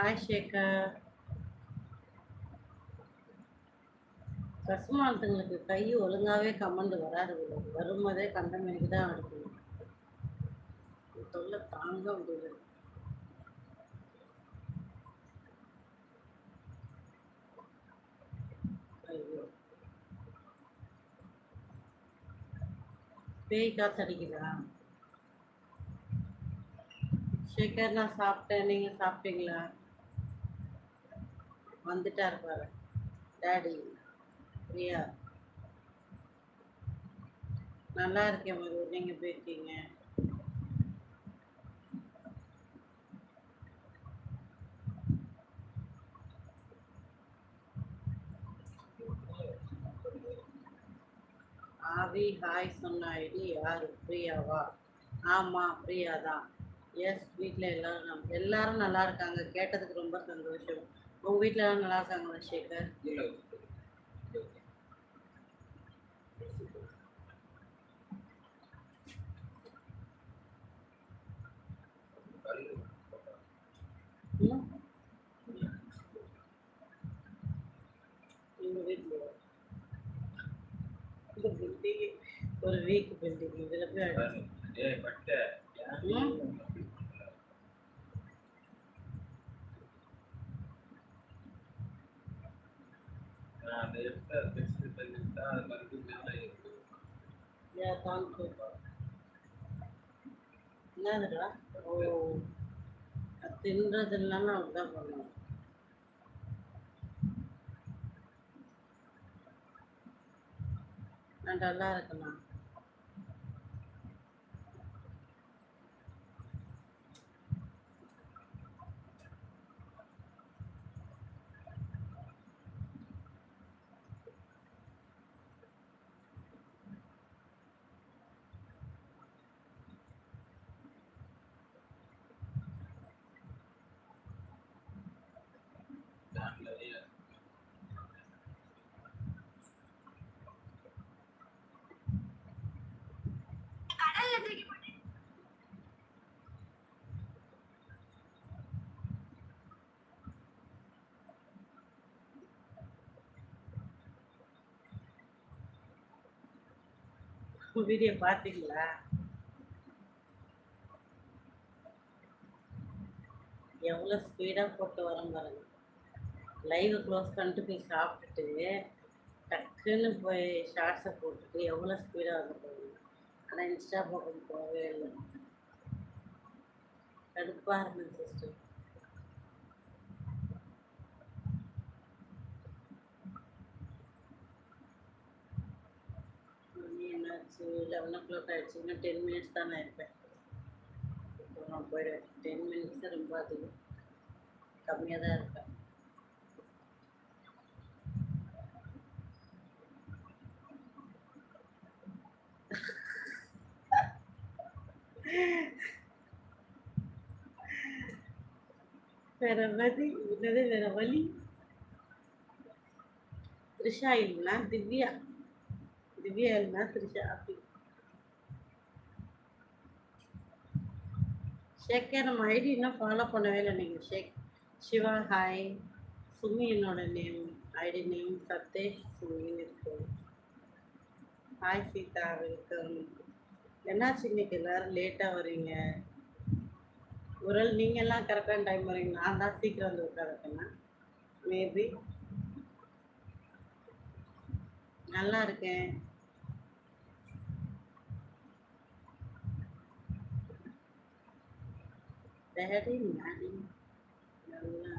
Hi Sekar பசுமானத்துங்களுக்கு கை ஒழுங்காவே comment வராது. போல. வரும்போதே கண்டமேனிக்கு தான் எடுக்கணும் தொல்லை தாங்க முடியல. ஐயோ. பேய் காத்தடிக்குதா? சேகர் நான் சாப்பிட்டேன். நீங்க சாப்பிட்டீங்களா? வந்துட்டாரு பாரு. டாடி பிரியா. நல்லா இருக்கேன் மது நீங்க போயிருக்கீங்க ஆவி ஹாய் சொன்ன ஐடி யாரு? பிரியாவா? ஆமா பிரியா தான் எஸ் வீட்டில் எல்லாரும் நம்- எல்லாரும் நல்லா இருக்காங்க. கேட்டதுக்கு ரொம்ப சந்தோஷம். உங்க வீட்டில் எல்லாரும் நல்லா இருக்காங்களா சேகர் ஒரு வீக் பில்டிங் இதில் போய் அடி- ம் என்னதுடா? ஓ. தின்றது அப்படிதான் பண்ணுவோம் நான் நல்லா இருக்கலாம் வீடியோ பார்த்தீங்களா? எவ்வளோ ஸ்பீடாக போட்டு வரோம் பாருங்க. லைவை க்ளோஸ் பண்ணிட்டு போய் சாப்பிட்டுட்டு டக்குன்னு போய் ஷார்ட்ஸை போட்டுட்டு எவ்வளோ ஸ்பீடாக வந்து போகுது ஆனால் இன்ஸ்டா பக்கம் போகவே இல்லை. கடுப்பாக இருந்தது சிஸ்டர் என்னாச்சு? லெவன் ஓ கிளாக் ஆகிடுச்சு இன்னும் டென் மினிட்ஸ் தான் நான் இருப்பேன். இப்போ நான் போயிடுவேன். டென் மினிட்ஸ் ரொம்ப அதிகம். கம்மியாக தான் இருப்பேன். வேற வதி என்னது வேற வழி? த்ரிஷா இல்லைனா திவ்யா. திவ்யா இல்லைனா த்ரிஷா அப்படி. ஷேக்கே நம்ம ஐடி இன்னும் ஃபாலோ பண்ணவே இல்லை நீங்கள் ஷேக். சிவா ஹாய் சுமி என்னோட நேம் ஐடி நேம் சத்தேஷ் சுமின்னு இருக்கு. ஹாய் சீதா வெல்கம் என்னாச்சு இன்னைக்கு எல்லாரும் லேட்டாக வரீங்க உரல் நீங்கள்லாம் கரெக்டான டைம் வரீங்க நான் தான் சீக்கிரம் வந்து உட்காந்துருக்கேன்னா மேபி நல்லா இருக்கேன். டேடி நாடி நல்லா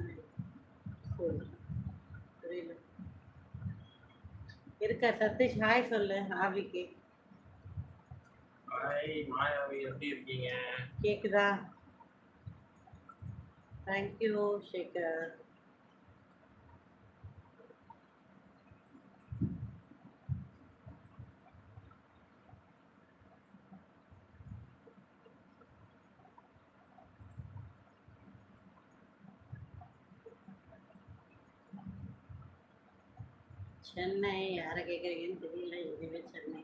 புரியல இருக்கா சதீஷ் ஹாய் சொல்லு ஆவிக்கு. ஹாய் மாயாவி எப்படி இருக்கீங்க? கேக்குதா? தேங்க்யூ ஷேகர் சென்னை யாரை கேட்குறீங்கன்னு தெரியல இதுவே சென்னை.